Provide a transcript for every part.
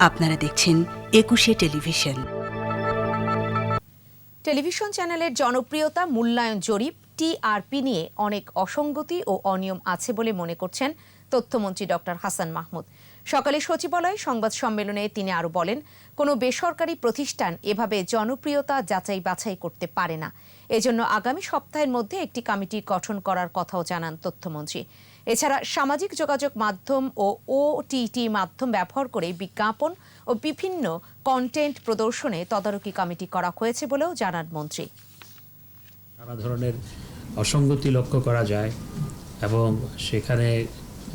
আপনারা দেখছেন একুশে টেলিভিশন। টেলিভিশন চ্যানেলের জনপ্রিয়তা মূল্যায়ন জরিপ টিআরপি নিয়ে অনেক অসঙ্গতি ও অনিয়ম আছে বলে মনে করছেন তথ্যমন্ত্রী ডক্টর হাসান মাহমুদ। সকালে সচিবালয়ে সংবাদ সম্মেলনে তিনি আরও বলেন, কোনো বেসরকারি প্রতিষ্ঠান এভাবে জনপ্রিয়তা যাচাই বাছাই করতে পারে না। এজন্য আগামী সপ্তাহের মধ্যে একটি কমিটি গঠন করার কথাও জানান তথ্যমন্ত্রী। এছাড়া সামাজিক যোগাযোগ মাধ্যম ও ওটিটি মাধ্যম ব্যবহার করে বিজ্ঞাপন ও বিভিন্ন কন্টেন্ট প্রদর্শনে তদারকি কমিটি করা হয়েছে বলেও জানান মন্ত্রী। নানা ধরনের অসঙ্গতি লক্ষ্য করা যায় এবং সেখানে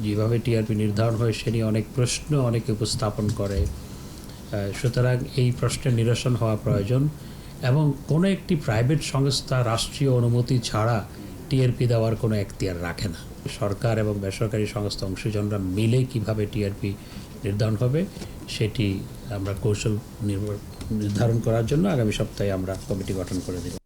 যেভাবে টিআরপি নির্ধারণ হয়, সে নিয়ে অনেক প্রশ্ন অনেকে উপস্থাপন করে। সুতরাং এই প্রশ্নের নিরসন হওয়া প্রয়োজন এবং কোনো একটি প্রাইভেট সংস্থা রাষ্ট্রীয় অনুমতি ছাড়া টিআরপি দেওয়ার কোনো এখতিয়ার রাখে না। সরকার এবং বেসরকারি সংস্থা অংশীজনরা মিলে কীভাবে টিআরপি নির্ধারণ হবে, সেটি আমরা কৌশল নির্ধারণ করার জন্য আগামী সপ্তাহে আমরা কমিটি গঠন করে দেব।